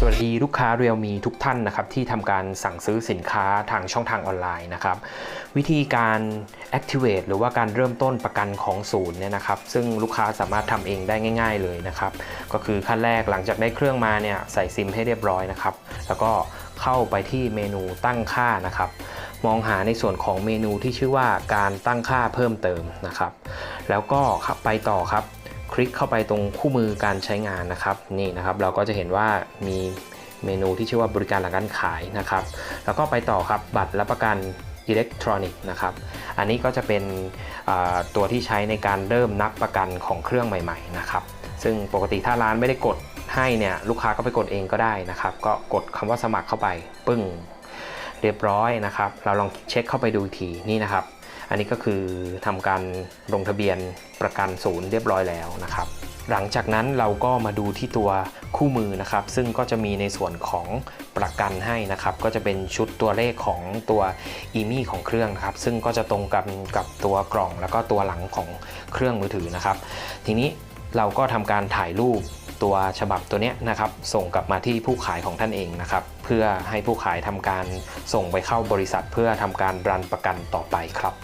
สวัสดีลูกค้าเรียลมีทุกท่านนะครับที่ทำการสั่งซื้อสินค้าทางช่องทางออนไลน์นะครับวิธีการ activate หรือว่าการเริ่มต้นประกันของศูนย์เนี่ยนะครับซึ่งลูกค้าสามารถทำเองได้ง่าย ๆเลยนะครับก็คือขั้นแรกหลังจากได้เครื่องมาเนี่ยใส่ซิมให้เรียบร้อยนะครับแล้วก็เข้าไปที่เมนูตั้งค่านะครับมองหาในส่วนของเมนูที่ชื่อว่าการตั้งค่าเพิ่มเติมนะครับแล้วก็ขับไปต่อครับ คลิกเข้าไปตรงคู่มือการใช้งานนะครับนี่นะครับ เราก็จะเห็นว่ามีเมนูที่ชื่อว่าบริการหลังการขายนะครับ แล้วก็ไปต่อครับบัตรรับประกันอิเล็กทรอนิกส์นะครับ อันนี้ก็จะเป็นตัวที่ใช้ในการเริ่มนับประกันของเครื่องใหม่ๆนะครับ ซึ่งปกติถ้าร้านไม่ได้กดให้เนี่ยลูกค้าก็ไปกดเองก็ได้นะครับ ก็กดคำว่าสมัครเข้าไป ปึ้ง เรียบร้อยนะครับ เราลองเช็คเข้าไปดูอีกทีนี่นะครับ อันนี้ก็คือทำการลงทะเบียนประกันศูนย์เรียบร้อยแล้วนะครับ หลังจากนั้นเราก็มาดูที่ตัวคู่มือนะครับ ซึ่งก็จะมีในส่วนของประกันให้นะครับ ก็จะเป็นชุดตัวเลขของตัวอีมี่ของเครื่องนะครับ ซึ่งก็จะตรงกับกับตัวกล่องแล้วก็ตัวหลังของเครื่องมือถือนะครับ ทีนี้เราก็ทำการถ่ายรูปตัวฉบับตัวนี้นะครับ ส่งกลับมาที่ผู้ขายของท่านเองนะครับ เพื่อให้ผู้ขายทำการส่งไปเข้าบริษัทเพื่อทำการรันประกันต่อไปครับ